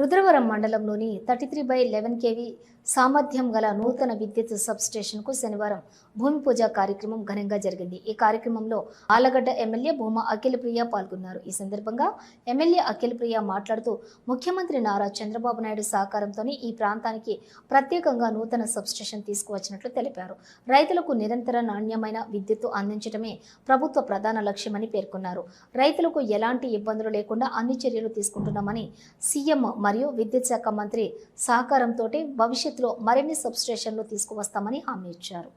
రుద్రవరం మండలంలోని thirty three by eleven KV సామర్థ్యం గల నూతన విద్యుత్ సబ్స్టేషన్కు శనివారం భూమి పూజ కార్యక్రమం ఘనంగా జరిగింది. ఈ కార్యక్రమంలో ఆలగడ్డ ఎమ్మెల్యే భూమా అఖిల ప్రియ పాల్గొన్నారు. ఈ సందర్భంగా ఎమ్మెల్యే అఖిల ప్రియ మాట్లాడుతూ ముఖ్యమంత్రి నారా చంద్రబాబు నాయుడు సహకారంతోనే ఈ ప్రాంతానికి ప్రత్యేకంగా నూతన సబ్స్టేషన్ తీసుకువచ్చినట్లు తెలిపారు. రైతులకు నిరంతర నాణ్యమైన విద్యుత్తు అందించడమే ప్రభుత్వ ప్రధాన లక్ష్యమని పేర్కొన్నారు. రైతులకు ఎలాంటి ఇబ్బందులు లేకుండా అన్ని చర్యలు తీసుకుంటున్నామని సీఎం మరియు విద్యుత్ శాఖ మంత్రి సహకారంతో భవిష్యత్తులో మరిన్ని సబ్ స్టేషన్లు తీసుకువస్తామని హామీ ఇచ్చారు.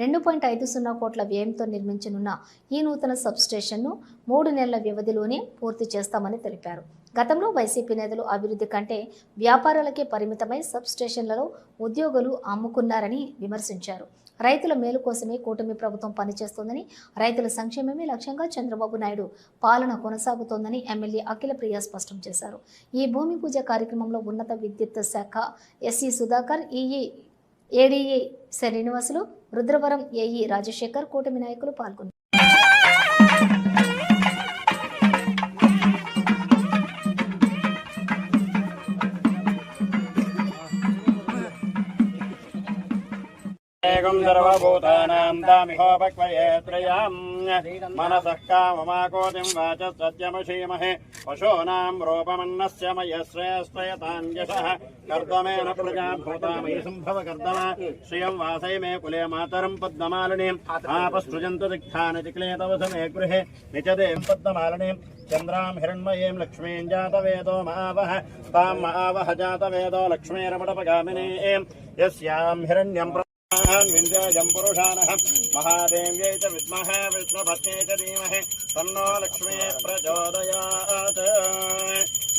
రెండు పాయింట్ ఐదు సున్నా కోట్ల వ్యయంతో నిర్మించనున్న ఈ నూతన సబ్ స్టేషన్ను మూడు నెలల వ్యవధిలోనే పూర్తి చేస్తామని తెలిపారు. గతంలో వైసీపీ నేతలు అభివృద్ధి కంటే వ్యాపారాలకే పరిమితమై సబ్ స్టేషన్లలో ఉద్యోగులు అమ్ముకున్నారని విమర్శించారు. రైతుల మేలు కోసమే కూటమి ప్రభుత్వం పనిచేస్తోందని రైతుల సంక్షేమమే లక్ష్యంగా చంద్రబాబు నాయుడు పాలన కొనసాగుతోందని ఎమ్మెల్యే అఖిల ప్రియ స్పష్టం చేశారు. ఈ భూమి పూజ కార్యక్రమంలో ఉన్నత విద్యుత్ శాఖ SC Sudhakar EE ADE Srinivasulu Rudravaram AE Rajasekhar కూటమి నాయకులు పాల్గొన్నారు. एकं सर्वभूतानां दामिहोपक्वये त्रयां मनसः काममाकोतिं वाचः सत्यमशीमहे श्रियं वासै मे कुले मातरं पद्ममालिनीम् आपसृजन्तु दिग्धानि चिक्लेतवसमे गृहे। निचदें पद्ममालिनीम् चन्द्रां हिरण्मयीं लक्ष्मीं जातवेदो मावः तां मावः जातवेदो लक्ष्मीरमणपगामिनीम् यस्यां हिरण्यं వింధ్యాజం పురుషానః మహాదేవ్యై చ విద్మహ విష్ణుపత్నే చ ధీమహి. తన్నో లక్ష్మీ ప్రచోదయాత్.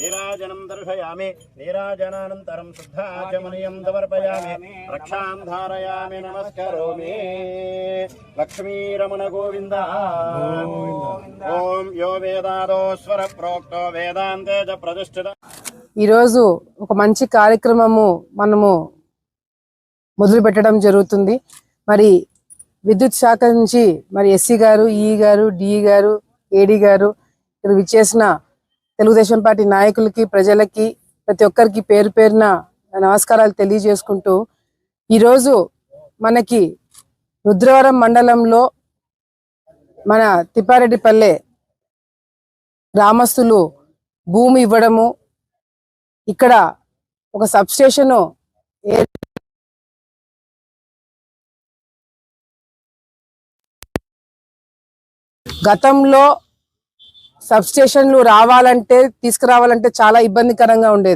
నీరాజనం దర్శయామి. నీరాజనానంతరం శుద్ధాచమనీయం సమర్పయామి. రక్షాం ధారయామి నమస్కరోమి. లక్ష్మీరమణ గోవింద. ఓం యో వేదాదో స్వర ప్రోక్తో వేదాంతే ప్రతిష్ఠిత. ఈరోజు ఒక మంచి కార్యక్రమము మనము మొదలు పెట్టడం జరుగుతుంది. మరి విద్యుత్ శాఖ నుంచి మరి ఎస్సీ గారు ఈ గారు డిఈ గారు ఏడి గారు ఇక్కడ విచ్చేసిన తెలుగుదేశం పార్టీ నాయకులకి ప్రజలకి ప్రతి ఒక్కరికి పేరు పేరున నమస్కారాలు తెలియజేసుకుంటూ ఈరోజు మనకి రుద్రవరం మండలంలో మన తిప్పారెడ్డిపల్లె గ్రామస్తులు భూమి ఇవ్వడము ఇక్కడ ఒక సబ్స్టేషన్ గతంలో సబ్స్టేషన్లు రావాలంటే తీసుకురావాలంటే చాలా ఇబ్బందికరంగా ఉండేది.